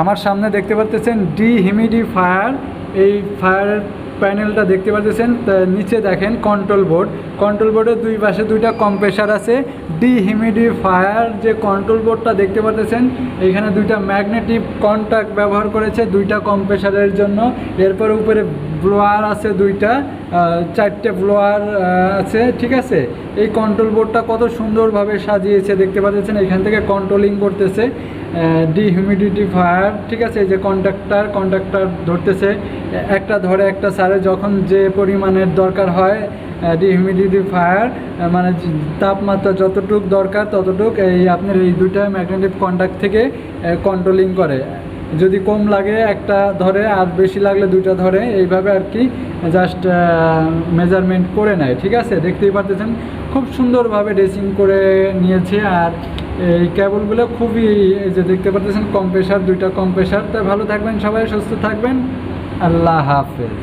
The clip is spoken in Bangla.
আমার সামনে দেখতে পাচ্ছেন ডিহিউমিডিফায়ার এই ফায়ার প্যানেলটা দেখতে পাচ্ছেন নিচে দেখেন কন্ট্রোল বোর্ড। কন্ট্রোল বোর্ডের দুই পাশে দুইটা কম্প্রেসার আছে। ডিহিউমিডিফায়ার যে কন্ট্রোল বোর্ডটা দেখতে পাচ্ছেন এখানে দুইটা ম্যাগনেটিক কন্ট্যাক্ট ব্যবহার করেছে দুইটা কম্প্রেসারের জন্য। এরপর উপরে ব্লোয়ার আছে দুইটা চারটে ব্লোয়ার আছে, ঠিক আছে? এই কন্ট্রোল বোর্ডটা কত সুন্দরভাবে সাজিয়েছে, দেখতে পাচ্ছেন এখান থেকে কন্ট্রোলিং করতেছে। ডিহিউমিডিটি ফায়ার ঠিক আছে, এই যে কন্ট্রাক্টার কন্ট্রাক্টার ধরতেছে, একটা ধরে, একটা সারে, যখন যে পরিমাণের দরকার হয় ডিহিউমিডিটি ফায়ার মানে তাপমাত্রা যতটুক দরকার ততটুক এই আপনার এই দুইটা ম্যাগনেটিক কন্ট্যাক্ট থেকে কন্ট্রোলিং করে। যদি কম লাগে একটা ধরে, আর বেশি লাগলে দুইটা ধরে, এইভাবে আর কি জাস্ট মেজারমেন্ট করে নেয়, ঠিক আছে? দেখতেই পারতেছেন? খুব সুন্দরভাবে ড্রেসিং করে নিয়েছে, আর এই কেবলগুলো খুবই, এই যে দেখতে পারতেছেন কম্প্রেসার দুইটা কম্প্রেসার তাই ভালো থাকবেন সবাই, সুস্থ থাকবেন। আল্লাহ হাফেজ।